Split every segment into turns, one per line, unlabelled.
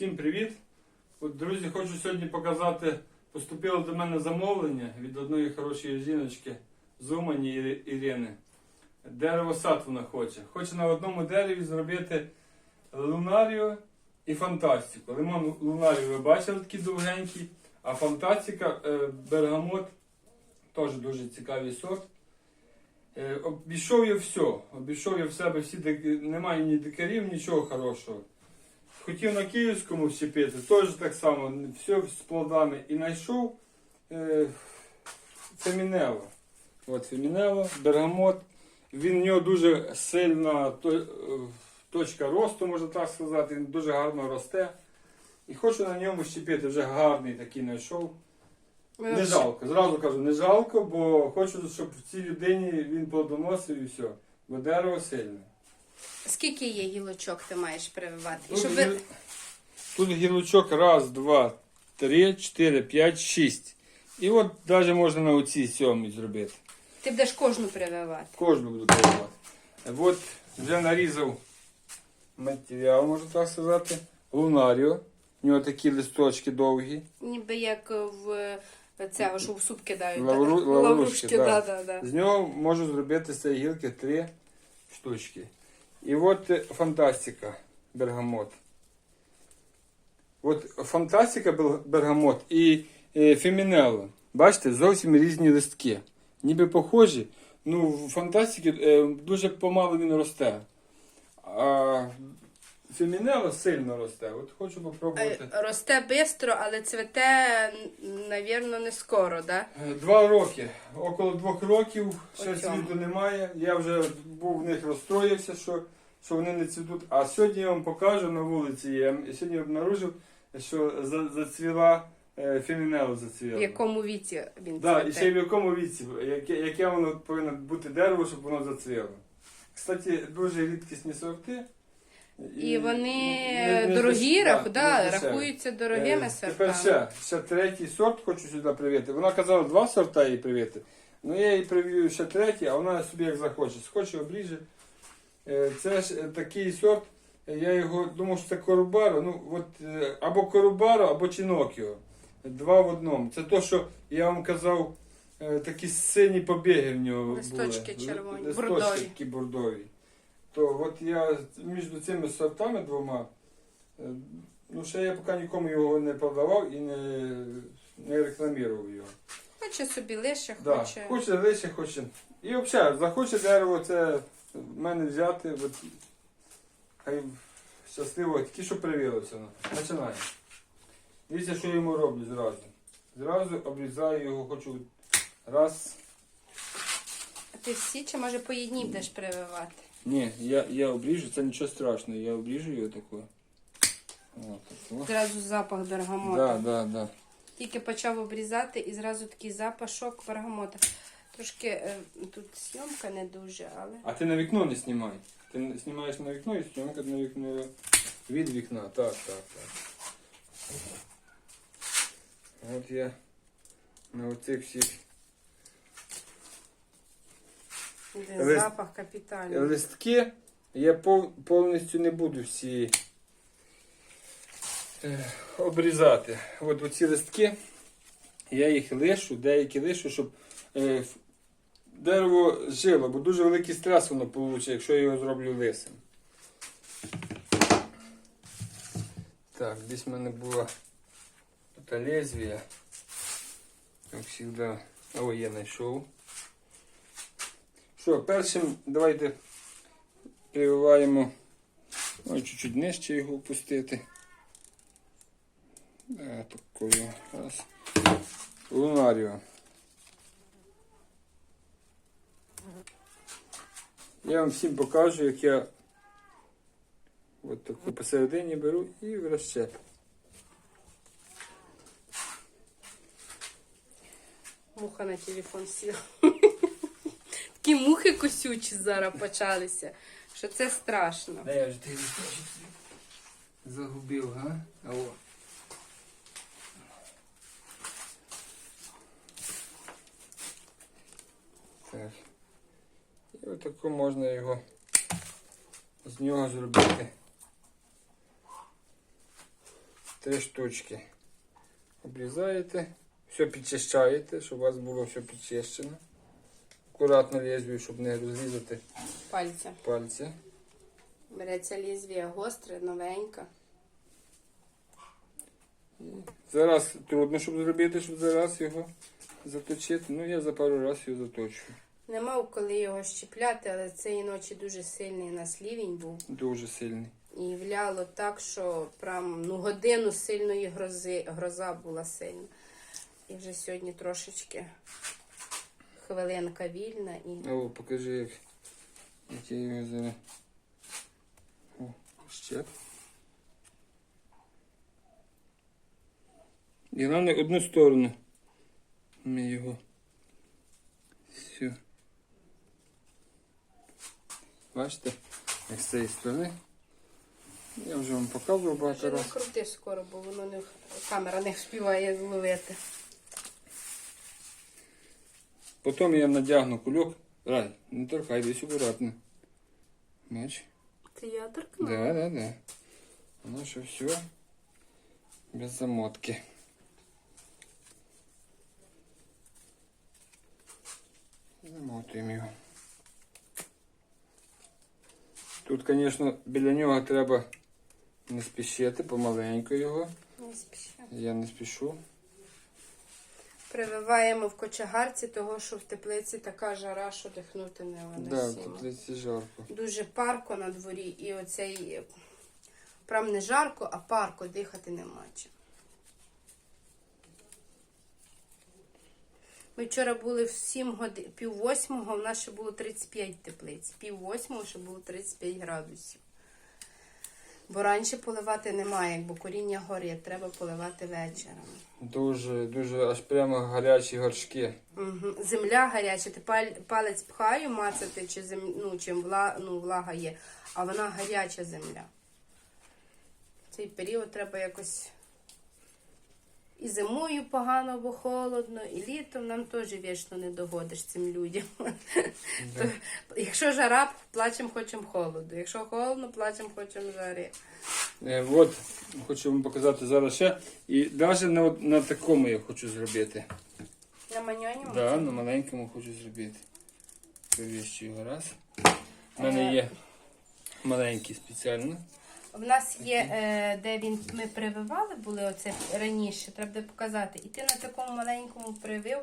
Всім привіт! От, друзі, хочу сьогодні показати, поступило до мене замовлення від одної хорошої жіночки з Умані Ірини. Дерево сад вона хоче. Хоче на одному дереві зробити лунарію і фантастику. Лимон лунарію ви бачили такий довгенький, а фантастика е, бергамот теж дуже цікавий сорт. Е, Обійшов я все. Обійшов я в себе всі немає ні дикарів, нічого хорошого. Хотів на київському вщепити, теж так само, все з плодами. І знайшов е, фемінело. От фемінело, бергамот. Він в нього дуже сильна то- е, точка росту, можна так сказати, він дуже гарно росте. І хочу на ньому щепити, вже гарний такий знайшов. Не жалко, зразу кажу, не жалко, бо хочу, щоб в цій людині він плодоносив і все. Бо дерево сильне.
Скільки є гілочок ти маєш прививати? І
Тут,
щоб
гіл...
ви...
Тут гілочок раз, два, три, чотири, п'ять, шість. І от навіть можна на оцій сьомій зробити.
Ти будеш кожну прививати.
Кожну буду пробувати. От вже нарізав матеріал, можна так сказати. Лунаріо. У нього такі листочки довгі.
Ніби як в це, що в суп кидають.
Лавру- лаврушки, да.
да, да, да.
З нього можу зробити з цієї гілки три штучки. І от е, фантастика бергамот. От фантастика бергамот і е, фемінело. Бачите, зовсім різні листки. Ніби похожі. Ну, в фантастики е, дуже помало він росте. А фемінело сильно росте. От хочу попробувати.
Е, Росте швидко, але цвете, напевно, не скоро, да?
Е, Два роки, около двох років, ще цвіту немає. Я вже був в них розстроївся, що, що вони не цвітуть. А сьогодні я вам покажу на вулиці. Я сьогодні обнаружив, що за- зацвіла е, фемінело зацвіла.
В якому віці він
Да,
цвете.
і ще в якому віці, яке, яке воно повинно бути дерево, щоб воно зацвіло. Кстати, дуже рідкісні сорти.
І вони
не- не
дорогі,
деш-
рах-
да,
да,
не
рахуються дорогими
Е,
сортами.
Тепер ще, ще третій сорт хочу сюди привити. Вона казала два сорта їй привити. Ну я їй привію ще третій, а вона собі як захоче. Схоче обріже. Е, Це ж е, такий сорт. е, Я його думав, що це корубаро. Ну, от, е, або корубаро, або чинокіо. Два в одному. Це то, що я вам казав, е, такі сині побіги в нього.
Листочки
були.
червоні,
Листочки
бордові.
такі бордові. То от я між цими сортами двома. е, Ну, ще я поки нікому його не продавав і не, не рекламував його.
Хоче собі лише,
Да.
хоче.
Хоче лише, хоче. І взагалі, захоче дерево це в мене взяти. От, хай щасливо, тільки що привілося. воно. Починає. Дивіться, що я йому роблю зразу. Зразу обрізаю його, хочу раз.
А ти всі чи може по одній будеш прививати?
Ні, я, я обріжу, це нічого страшного, я обріжу його тако. От, тако.
Зразу запах бергамота.
Да, да, да.
Тільки почав обрізати і зразу такий запашок бергамота. Трошки е, тут зйомка не дуже, але.
А ти на вікно не знімай. Ти знімаєш на вікно і знімка на вікно від вікна. Так, так, так. От я на оцих всіх
Де
Лист-
запах капітальний.
листки я пов- повністю не буду всі е, обрізати. От оці листки, я їх лишу, деякі лишу, щоб е, дерево жило, бо дуже великий стрес воно получить, якщо я його зроблю лисим. Так, десь в мене була та лезвія. Як завжди. О, я знайшов. Що, першим давайте прививаємо. Ой, чуть-чуть нижче його опустити. Такою. Раз. Лунаріо. Я вам всім покажу, як я от таку посередині беру і в розщеп.
Муха на телефон сіла. Такі мухи косючі зараз почалися, що це страшно.
Да вже ти загубив, га? О. Так. І отако можна його з нього зробити Три штучки. Обрізаєте, все підчищаєте, щоб у вас було все підчищено. Акуратно лезвію, щоб не розрізати
Пальця.
пальці.
Береться лізвія гостре, новенька.
Зараз трудно, щоб зробити, щоб зараз його заточити. Ну, я за пару разів його заточую.
Не мав коли його щіпляти, але цієї ночі дуже сильний наслівінь був.
Дуже сильний.
І вляло так, що прям ну, годину сильної грози, гроза була сильна. І вже сьогодні трошечки хвилинка вільна і
О, покажи, як, як я його зараз. О, щеп. І головне одну сторону. Ми його. Все. Бачите, як з цієї сторони. Я вже вам показував багато разів.
крути скоро, бо воно не камера не вспіває зловити.
Потім я надягну кульок. Рай, не торкай, десь акуратно. Бач?
Це я торкнула.
Да, да, да. Ну що все без замотки. Замотуємо його. Тут, звісно, біля нього треба не спішити, помаленьку його.
Не спіши.
Я не спішу.
Прививаємо в кочегарці, того, що в теплиці така жара, що дихнути не
Да,
виносимо.
тут теплиці жарко.
Дуже парко на дворі, і оцей прям не жарко, а парко дихати нема чим. Ми вчора були в 7 годин, пів восьмого, в нас ще було 35 теплиць. Пів восьмого ще було 35 градусів. Бо раніше поливати немає, якби коріння горить, треба поливати вечором.
Дуже, дуже аж прямо гарячі горшки.
Мгм. Земля гаряча, ти палець пхаю мацати, чи, зем... ну, чим вла... ну, влага є, а вона гаряча земля. Цей період треба якось і зимою погано, бо холодно, і літом нам теж вічно не догодиш цим людям. То, якщо жара, плачемо хочемо холоду. Якщо холодно, плачемо хочемо жари.
Е, От, хочу вам показати зараз ще. І навіть на, на такому я хочу зробити.
На маньоні
Да, на маленькому хочу зробити. Перевіщу його раз. У мене є маленький спеціально.
В нас є, е, де він ми прививали, були оце раніше, треба буде показати. І ти на такому маленькому привив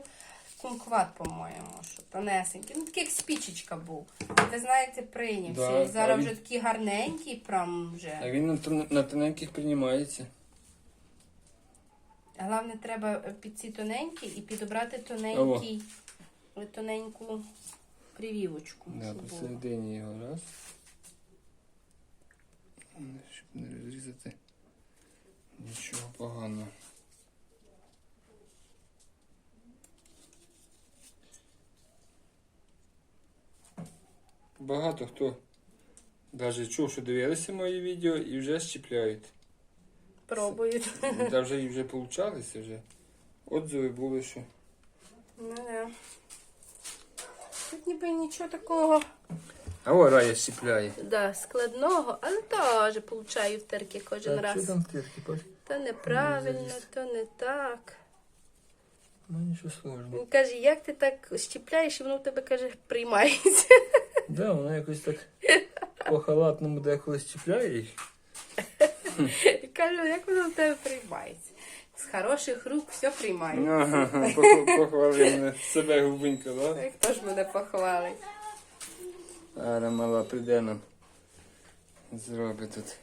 кумкват, по-моєму, що тонесенький. Ну, такий як спічечка був. Ви знаєте, прийнявся.
Да,
І зараз
а він-
вже такий гарненький, прям вже.
А він на, тон- на тоненьких приймається.
Головне, треба під ці тоненькі і підобрати тоненький, тоненьку привівочку.
Да,
щоб було.
посередині його раз. Щоб не розрізати нічого поганого. Багато хто навіть чув, що дивилися мої відео і вже щіпляють.
Пробують.
Та вже і вже получалися вже. Отзиви були, що.
Ну, да. Тут ніби нічого такого.
А о, Рая щіпляє.
Да, складного, але теж получаю втерки кожен раз.
там тирки, бач?
То неправильно, то не так.
Ну нічого сложного.
Він каже, як ти так щіпляєш, і воно в тебе каже, приймається.
Да, вона якось так по халатному деколи щіпляє їх.
І як воно в тебе приймається. З хороших рук все приймається.
Ага, пох- похвали мене себе губенько, да?
І Хто ж мене похвалить?
Ара мала прийде нам. Зробить тут.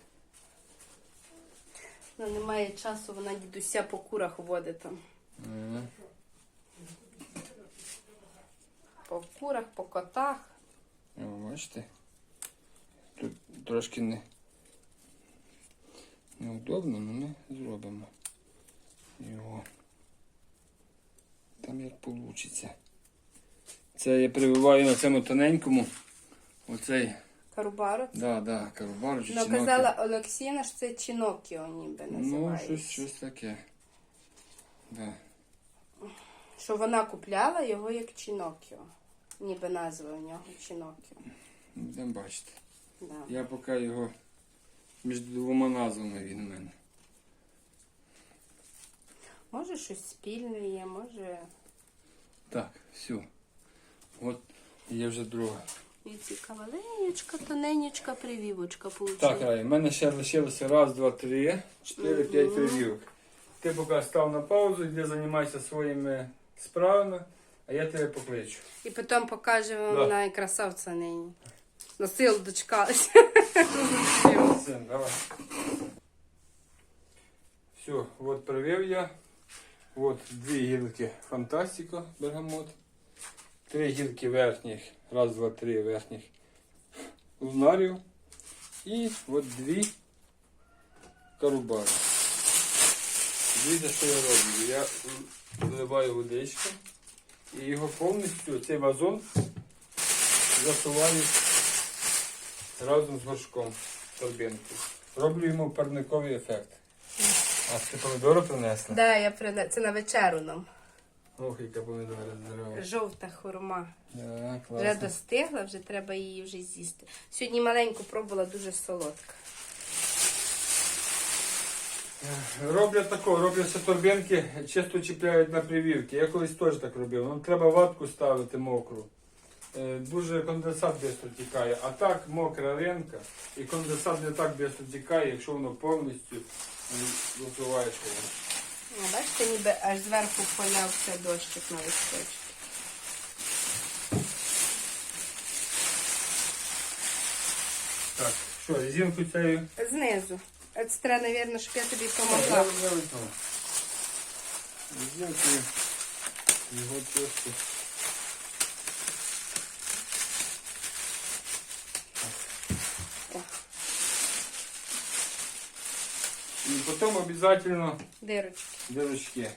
Ну, немає часу, вона дідуся по курах водить там.
Ага.
По курах, по котах.
О, бачите? Тут трошки не неудобно, але ми зробимо його. Там як вийде. Це я прививаю на цьому тоненькому. Оцей,
Карубару.
да, да, карубару чи
Ну, казала Олексіна, що це Чінокіо ніби
Ну, щось, щось таке. Да.
Що вона купляла його як Чінокіо. Ніби назва у нього Чінокіо.
Будемо бачити.
Да.
Я поки його між двома назвами він у мене.
Може щось спільне є, може.
Так, все. От є вже друга.
І цікава ленечка, тоненечка привівочка
Так. Рай, в мене ще лишилося раз, два, три, чотири, п'ять
Мгм.
прививок. Ти поки став на паузу, йди займайся своїми справами, а я тебе покличу.
І потім покажемо
Да.
на красавця нині. На силу дочкалася.
Син, давай. Все, от привив я. От дві гілки Фантастика бергамот. Три гілки верхніх. Раз, два, три верхніх лунарів. І от дві карубари. Дивіться, що я роблю. Я вливаю водичку і його повністю, цей вазон, засуваю разом з горшком торбинку. Роблю йому парниковий ефект. А ти помідори принесла?
Да, я прине... Це на вечеру нам.
Ох, яка помідора здорова.
Жовта хурма.
Да,
Вже достигла, вже треба її вже з'їсти. Сьогодні маленьку пробувала дуже солодка.
Роблять тако, робляться торбинки, чисто чіпляють на привівки. Я колись теж так робив. Нам треба ватку ставити мокру. Е, Дуже конденсат швидко тікає. А так мокра ринка і конденсат не так швидко тікає, якщо воно повністю випливаєш його.
Ну, бачите, ніби аж зверху полявся дощик на листочки.
Так, що, резинку цією?
Знизу. Це треба, мабуть, щоб я тобі допомогла.
вибрав Резинкою його просто. І потім обов'язково
Дирочки.
дырочки.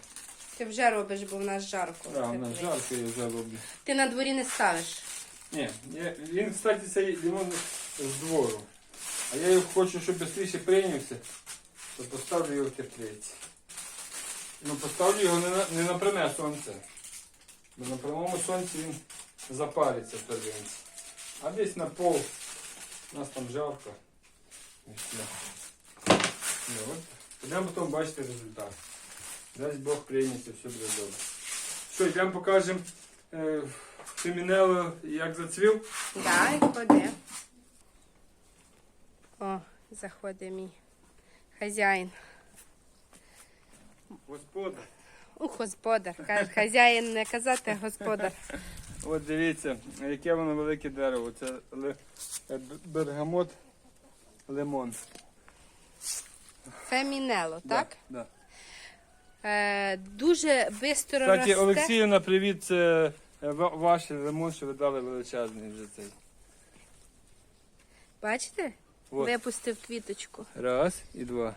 Ти вже робиш, бо в нас жарко.
Да, у нас жарко, я вже роблю.
Ти на дворі не ставиш.
Ні, я, він, кстати, цей лимон з двору. А я його хочу, щоб швидше прийнявся, то поставлю його в теплиці. Ну, поставлю його не на, не на пряме сонце. Бо на прямому сонці він запариться в торбинці. А десь на пол. У нас там жарко. І все. Ну, от. Йдемо потім бачити результат. Дасть Бог прийняться, все буде добре. Що, йдемо покажемо е, фемінелу, як зацвів.
Да, і ходи. О, заходить мій хазяїн.
Господа.
У, господар. Хазяїн не казати, а господар.
От дивіться, яке воно велике дерево. Це е, бергамот лимон.
Фемінело, так?
Да,
Е, дуже швидко
да. Кстати,
росте.
Олексіївна, привіт, це е, ваш лимон, що ви дали величезний вже цей.
Бачите?
От.
Випустив квіточку.
Раз і два.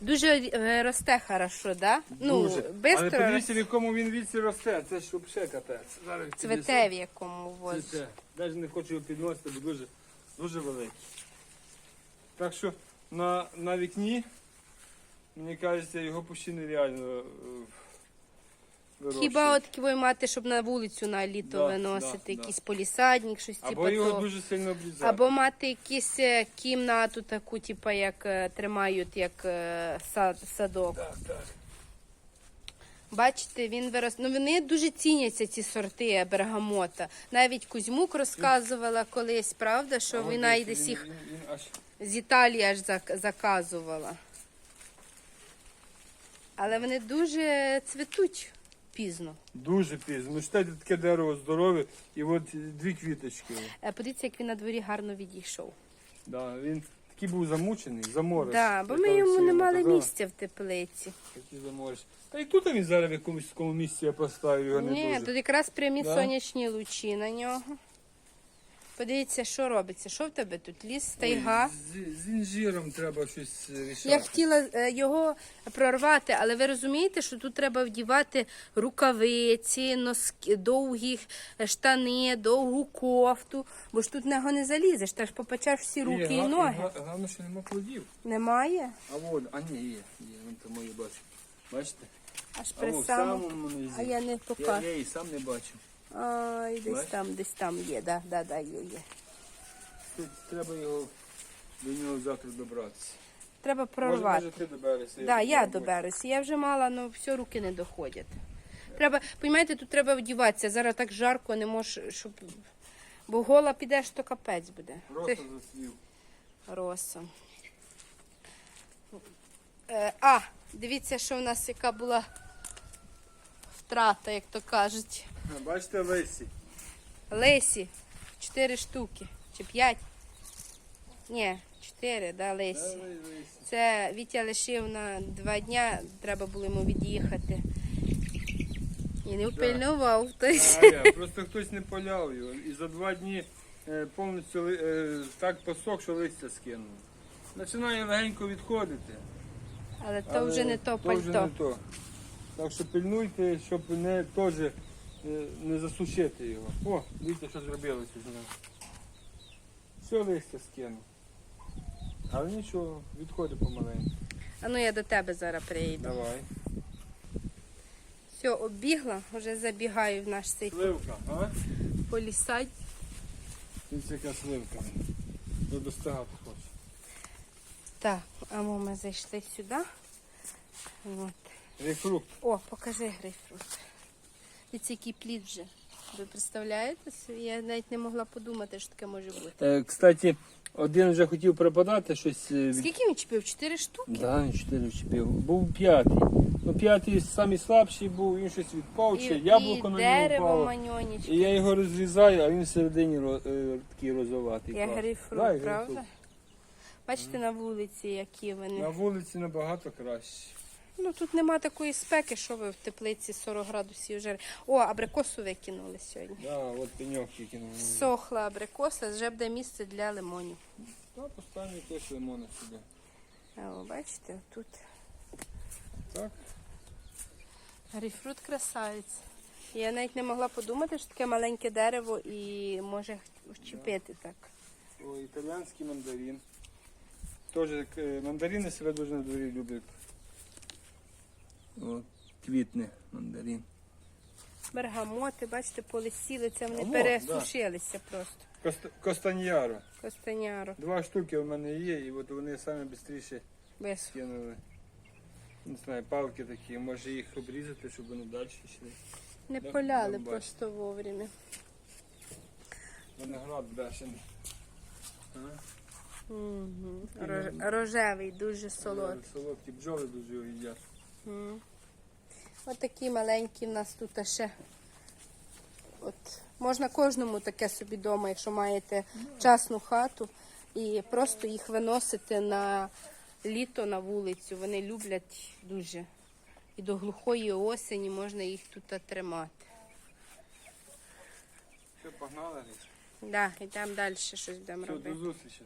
Дуже е, росте хорошо, да? Ну,
Дуже.
бистро
Але подивіться, в якому він віці росте. Це ж взагалі капець. Зараз
Цвете в якому возі.
Цвіте. Навіть не хочу його підносити, бо дуже, дуже великий. Так що на, на вікні, мені кажеться, його почти нереально е.
Хіба от такої мати, щоб на вулицю на літо
Да,
виносити,
да, да.
якийсь полісадник, щось
Або
типу
його
того.
дуже сильно обрізати.
Або мати якусь е, кімнату таку, типу, як е, тримають як е, сад, садок.
Так, так.
Бачите, він вирос. Ну вони дуже ціняться ці сорти бергамота. Навіть Кузьмук розказувала колись, правда, що
А от
вона й десь їх
він- він- він аж-
з Італії аж зак- заказувала. Але вони дуже цвітуть пізно.
Дуже пізно. Ну, читайте, таке дерево здорове, і от дві квіточки.
Е, Подивіться, як він на дворі гарно відійшов.
Да, він такий був замучений, заморож.
Да, бо ми йому не мали місця в теплиці.
Такий заморож. Та і тут він зараз в якомусь такому місці я поставив його не
Ні,
дуже.
тут якраз прямі
Да?
сонячні лучі на нього. Подивіться, що робиться. Що в тебе тут? Ліс, тайга.
Ой, з, з інжиром треба щось рішати.
Я хотіла е, його прорвати, але ви розумієте, що тут треба вдівати рукавиці, носки, довгі штани, довгу кофту, бо ж тут на нього не залізеш, та ж попечеш всі руки і
га-
ноги.
Головне, що нема плодів.
Немає?
А вот, а ні, є, є, вон там мої бачу. Бачите?
Аж
А
при
в
самому.
самому низі.
А я не
я,
покажу.
я її сам не бачу.
Ай, десь там, десь там є, да, да, да, є, є.
Тут треба його до нього завтра добратися.
Треба
Може,
прорвати.
може ти доберешся.
Да, я доберуся. Я вже мала, але все руки не доходять. Треба, розумієте, тут треба вдіватися. Зараз так жарко, не можеш, щоб. Бо гола підеш, то капець буде.
Просто
Ти-
засвів.
Роса. Е, а, дивіться, що в нас яка була втрата, як то кажуть.
Бачите, Лесі?
Лесі. Чотири штуки. Чи п'ять? Ні, чотири, да,
Де
Лесі. Це Вітя лишив на два дня, треба було йому від'їхати. І не впильнував. Тобто.
А, Просто хтось не поляв його. І за два дні е, повністю ли- е, так посох, що листя скинув. Починає легенько відходити.
Але то вже не то
то вже
пальто.
не то. Так що пильнуйте, щоб не теж е, не засушити його. О, дивіться, що зробилося з ним. Все листя скинув. Але нічого, відходить помаленьку.
А ну я до тебе зараз приїду.
Давай.
Все, оббігла, вже забігаю в наш цей
Сливка, а?
полісай.
Дивіться, яка сливка. Я достигати хочу.
Так, а ми зайшли сюди. От.
Грейпфрукт.
О, покажи грейпфрут. Дивіться, який плід вже. Ви представляєте? Я навіть не могла подумати, що таке може бути.
Е, Кстати, один вже хотів преподати щось. е,
Скільки він чіпив? Чотири штуки?
Да, він чотири вчепив. Був п'ятий. Ну, п'ятий самий слабший був, він щось відпав, чи яблуко
і
на нього
дерево
впало.
маньонічке.
І я його розрізаю, а він всередині ро- е, такий розоватий.
Я
клас.
грейпфрут,
Да, і
правда? Бачите, на вулиці, які вони.
На вулиці набагато краще.
Ну тут нема такої спеки, що ви в теплиці 40 градусів жари. О, абрикосу викинули сьогодні.
Да, от пеньок тільки
Сохла абрикоса, вже буде місце для лимонів.
Та поставлю якось лимона сюди.
А, о, бачите, тут
Так?
грейпфрут красавець. Я навіть не могла подумати, що таке маленьке дерево і може вчепити так.
О, італіанський мандарин. Теж е, мандарини себе дуже на дворі люблять. О, квітне мандарин.
Бергамоти, бачите, полисіли, це вони
О,
пересушилися просто.
Кост- Костаньяро.
Костаняру.
Два штуки в мене є, і от вони саме швидше
Без
скинули. Не знаю, палки такі, може їх обрізати, щоб вони далі йшли.
не
Да,
поляли
бачите.
просто вовремя.
Виноград бешений.
Угу. Рожевий, дуже солодкий.
Солодкі бджоли дуже його їдять.
М. От маленькі в нас тут ще. От. Можна кожному таке собі вдома, якщо маєте частну хату, і просто їх виносити на літо на вулицю. Вони люблять дуже. І до глухої осені можна їх тут тримати.
Все, погнали.
Да, і там далі щось будемо
Все, до
робити.
зустрічі.